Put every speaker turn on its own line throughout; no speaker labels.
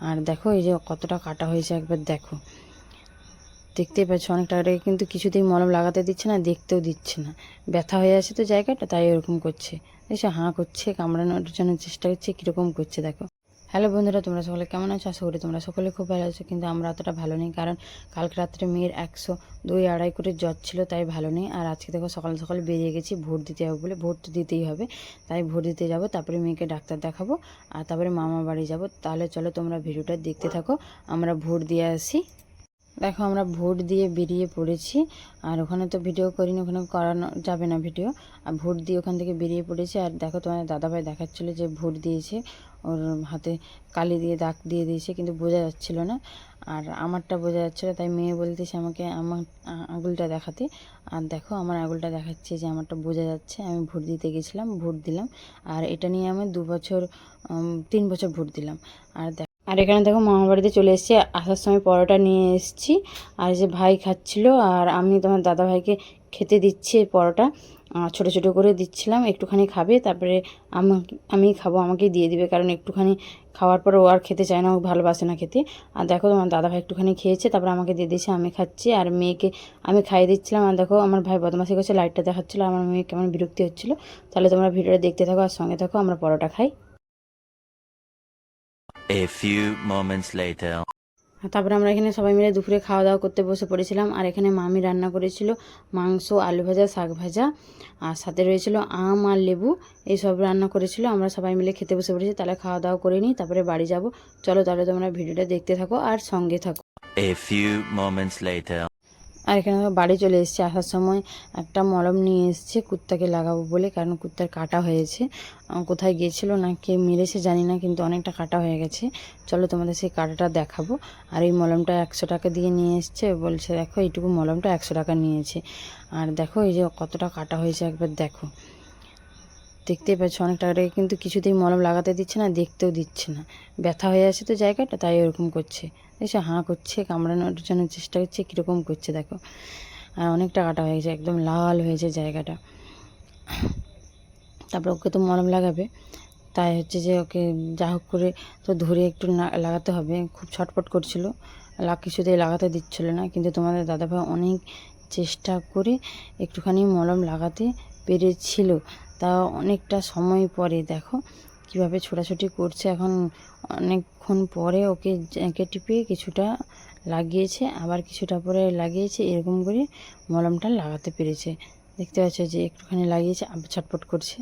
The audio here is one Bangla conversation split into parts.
আর দেখো এই যে কতটা কাটা হয়েছে, একবার দেখো। দেখতেই পাচ্ছ অনেকটা টাকাটাকে কিন্তু কিছুতেই মলম লাগাতে দিচ্ছে না, দেখতেও দিচ্ছে না। ব্যথা হয়ে আছে তো জায়গাটা, তাই এরকম করছে। দেখছ হাঁ করছে, কামড়ানোর জন্য চেষ্টা করছে, কীরকম করছে দেখো। হ্যালো বন্ধুরা, তোমরা সকলে কেমন আছো? আশা করি তোমরা সকলে খুব ভালো আছো, কিন্তু আমরা অতটা ভালো নেই, কারণ কালকে রাত্রে মেয়ের একশো দুই আড়াই কোটির জ্বর ছিল, তাই ভালো নেই। আর আজকে দেখো সকাল সকালে বেরিয়ে গেছি, ভোট দিতে হবে বলে, ভোট তো দিতেই হবে, তাই ভোট দিতে যাব, তারপরে মেয়েকে ডাক্তার দেখাবো, আর তারপরে মামা বাড়ি যাব। তাহলে চলো তোমরা ভিডিওটা দেখতে থাকো, আমরা ভোট দিয়ে আসি। দেখো আমরা ভোট দিয়ে বেরিয়ে পড়েছি। আর ওখানে তো ভিডিও করিনি, ওখানে করানো যাবে না ভিডিও আর ভোট দিয়ে ওখান থেকে বেরিয়ে পড়েছি। আর দেখো তোমার দাদাভাই দেখাচ্ছিলো যে ভোট দিয়েছে। ওর হাতে কালি দিয়ে দাগ দিয়ে দিয়েছে, কিন্তু বোঝা যাচ্ছিল না। আর আমারটা বোঝা যাচ্ছিল, তাই মেয়ে বলতেছে আমাকে আমার আঙুলটা দেখাতে। আর দেখো আমার আঙুলটা দেখাচ্ছে যে আমারটা বোঝা যাচ্ছে, আমি ভোট দিতে গেছিলাম, ভোট দিলাম। আর এটা নিয়ে আমি দু বছর তিন বছর ভোট দিলাম। আর আর এখানে দেখো মামা বাড়িতে চলে এসেছি, আসার সময় পরোটা নিয়ে এসেছি। আর যে ভাই খাচ্ছিল, আর আমি তোমার দাদা ভাইকে খেতে দিচ্ছি এই পরোটা। ছোট ছোট করে দিচ্ছিলাম, একটুখানি খাবে, তারপরে আমি খাব আমাকে দিয়ে দিবে, কারণ একটুখানি খাওয়ার পর ও আর খেতে চায় না, ও ভালোবাসে না খেতে। আর দেখো তোমার দাদা ভাই একটুখানি খেয়েছে, তারপরে আমাকে দিয়ে দিয়েছে, আমি খাচ্ছি। আর মেয়েকে আমি খাইয়ে দিচ্ছিলাম, আর দেখো আমার ভাই বদমাসি করছে, লাইটটা দেখাচ্ছিলো, আমার মেয়ে কেমন বিরক্তি হচ্ছিল। তাহলে তোমরা ভিডিওটা দেখতে থাকো, আর সঙ্গে থাকো, আমরা পরোটা খাই।
A few moments later.
তারপর আমরা এখানে সবাই মিলে দুপুরে খাওয়া দাওয়া করতে বসে পড়েছিলাম। আর এখানে মামি রান্না করেছিল মাংস আলু ভাজা শাক ভাজা। আর সাথে রয়েছিল আম আর লেবু এইসব রান্না করেছিল। আমরা সবাই মিলে খেতে বসে পড়েছি তাহলে খাওয়া দাওয়া করে নিই তারপরে বাড়ি যাব। চলো তাহলে তোমরা ভিডিওটা দেখতে থাকো আর সঙ্গে থাকো।
A few moments later.
আর এখানে বাড়ি চলে এসেছি। আসার সময় একটা মলম নিয়ে এসছে, কুত্তাকে লাগাবো বলে, কারণ কুত্তার কাটা হয়েছে। কোথায় গিয়েছিল না কে মেরেছে জানি না, কিন্তু অনেকটা কাটা হয়ে গেছে। চলো তোমাদের সেই কাটাটা দেখাবো। আর এই মলমটা একশো টাকা দিয়ে নিয়ে এসছে, বলছে দেখো এইটুকু মলমটা একশো টাকা নিয়েছে। আর দেখো এই যে কতটা কাটা হয়েছে, একবার দেখো। দেখতেই পাচ্ছ অনেক টাকাটাকে কিন্তু কিছুতেই মলম লাগাতে দিচ্ছে না, দেখতেও দিচ্ছে না। ব্যথা হয়ে আছে তো জায়গাটা, তাই ওরকম করছে। দেখছ হাঁ করছে, কামড়ানোর জন্য চেষ্টা করছে, কীরকম করছে দেখো। আর অনেক টাকাটা হয়ে গেছে, একদম লাল হয়েছে জায়গাটা। তারপর ওকে তো মলম লাগাবে। তাই হচ্ছে যে ওকে যা হোক করে তো ধরে একটু লাগাতে হবে। খুব ছটপট করছিল। লা, কিছুতেই লাগাতে দিচ্ছিল না। কিন্তু তোমাদের দাদাভাই অনেক চেষ্টা করে একটুখানি মলম লাগাতে পেরেছিল। তা অনেকটা সময় পরে, দেখো কীভাবে ছোটাছুটি করছে। এখন অনেকক্ষণ পরে ওকে জ্যাকে টিপে কিছুটা লাগিয়েছে, আবার কিছুটা পরে লাগিয়েছে, এরকম করে মলমটা লাগাতে পেরেছে। দেখতে পাচ্ছ যে একটুখানি লাগিয়েছে, আবার ছটপট করছে।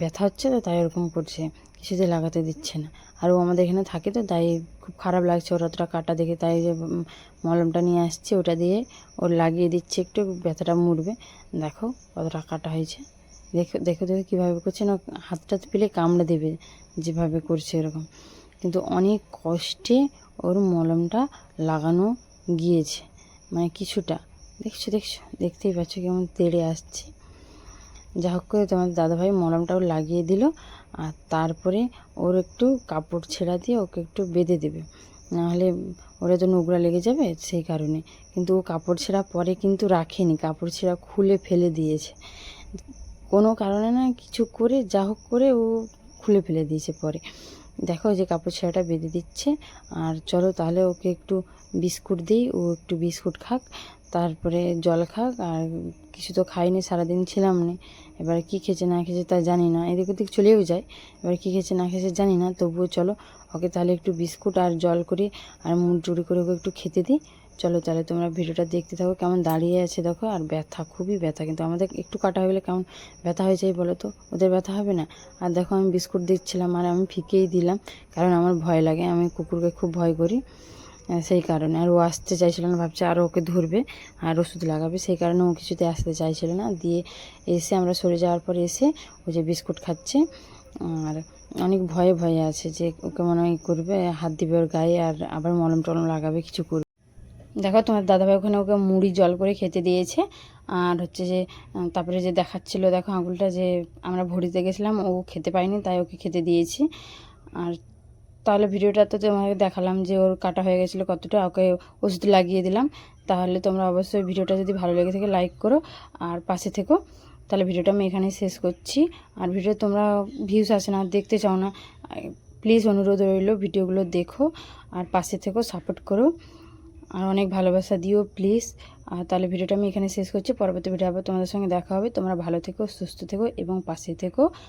ব্যথা হচ্ছে তো, তাই এরকম করছে, কিছুতে লাগাতে দিচ্ছে না। আর ও আমাদের এখানে থাকে তো, তাই খুব খারাপ লাগছে ওর অতটা কাটা দেখে, তাই যে মলমটা নিয়ে আসছে, ওটা দিয়ে ওর লাগিয়ে দিচ্ছে একটু, ব্যথাটা মুড়বে। দেখো কতটা কাটা হয়েছে। দেখো দেখো দেখো কীভাবে করছে না, হাতটা পেলে কামড়ে দেবে যেভাবে করছে এরকম। কিন্তু অনেক কষ্টে ওর মলমটা লাগানো গিয়েছে মানে কিছুটা। দেখছ দেখছ, দেখতেই পাচ্ছ কেমন তেড়ে আসছে। যা হোক করে তোমার দাদাভাই মলমটাও লাগিয়ে দিল, আর তারপরে ওর একটু কাপড় ছেঁড়া দিয়ে ওকে একটু বেঁধে দেবে। নাহলে ওরা তো নোংরা লেগে যাবে সেই কারণে। কিন্তু ও কাপড় ছেঁড়া পরে কিন্তু রাখেনি, কাপড় ছেঁড়া খুলে ফেলে দিয়েছে। কোনো কারণে না কিছু করে যা হোক করে ও খুলে ফেলে দিয়েছে পরে। দেখো যে কাপড় ছেঁড়াটা বেঁধে দিচ্ছে। আর চলো তাহলে ওকে একটু বিস্কুট দিই, ও একটু বিস্কুট খাক। তারপরে জল খাক, আর কিছু তো খাইনি, সারাদিন ছিলাম না। এবার কী খেয়েছে, না খেয়েছে তা জানি না। এদিক ওদিক চলেও যায়, এবার কী খেয়েছে, না খেয়েছে জানি না। তবুও চলো, ওকে তাহলে একটু বিস্কুট আর জল করে আর মুড় জুড়ি করে ওকে একটু খেতে দিই। চলো তাহলে তোমরা ভিডিওটা দেখতে থাকো, কেমন দাঁড়িয়ে আছে দেখো। আর ব্যথা, খুবই ব্যথা, কিন্তু আমাদের একটু কাটা হয়ে গেলে কেমন ব্যথা হয়ে যায় বলো তো? ওদের ব্যথা হবে না? আর দেখো আমি বিস্কুট দিচ্ছিলাম, আর আমি ফিকেই দিলাম, কারণ আমার ভয় লাগে। আমি কুকুরকে খুব ভয় করি। সেই কারণে। আর ও আসতে চাইছিল না, ভাবছে আরও ওকে ধরবে, আর ওষুধ লাগাবে, সেই কারণে ও কিছুতে আসতে চাইছিল না। দিয়ে এসে আমরা সরে যাওয়ার পর এসে ও যে বিস্কুট খাচ্ছে, আর অনেক ভয়ে ভয়ে আছে যে ওকে মনে হয় করবে, হাত দিবে ওর গায়ে, আর আবার মলম টলম লাগাবে, কিছু করবে। দেখো তোমার দাদাভাই ওখানে ওকে মুড়ি জল করে খেতে দিয়েছে, আর হচ্ছে যে তারপরে যে দেখাচ্ছিল, দেখো আঙুলটা যে আমরা ভরিতে গেছিলাম, ও খেতে পায়নি, তাই ওকে খেতে দিয়েছি। আর তাহলে ভিডিওটা তো তোমাকে দেখালাম যে ওর কাটা হয়ে গেছিল কতটা, ওকে ওষুধ লাগিয়ে দিলাম। তাহলে তোমরা অবশ্যই ভিডিওটা যদি ভালো লেগে থাকে লাইক করো আর পাশে থেকো। তাহলে ভিডিওটা আমি এখানেই শেষ করছি। আর ভিডিও তোমরা ভিউস আসে না, দেখতে চাও না, প্লিজ অনুরোধ রইল ভিডিওগুলো দেখো আর পাশে থেকো, সাপোর্ট করো। আর অনেক ভালোবাসা দিও প্লিজ। আর তাহলে ভিডিওটা আমি এখানে শেষ করছি। পরবর্তী ভিডিও আবার তোমাদের সঙ্গে দেখা হবে। তোমরা ভালো থেকো, সুস্থ থেকো এবং পাশে থেকো।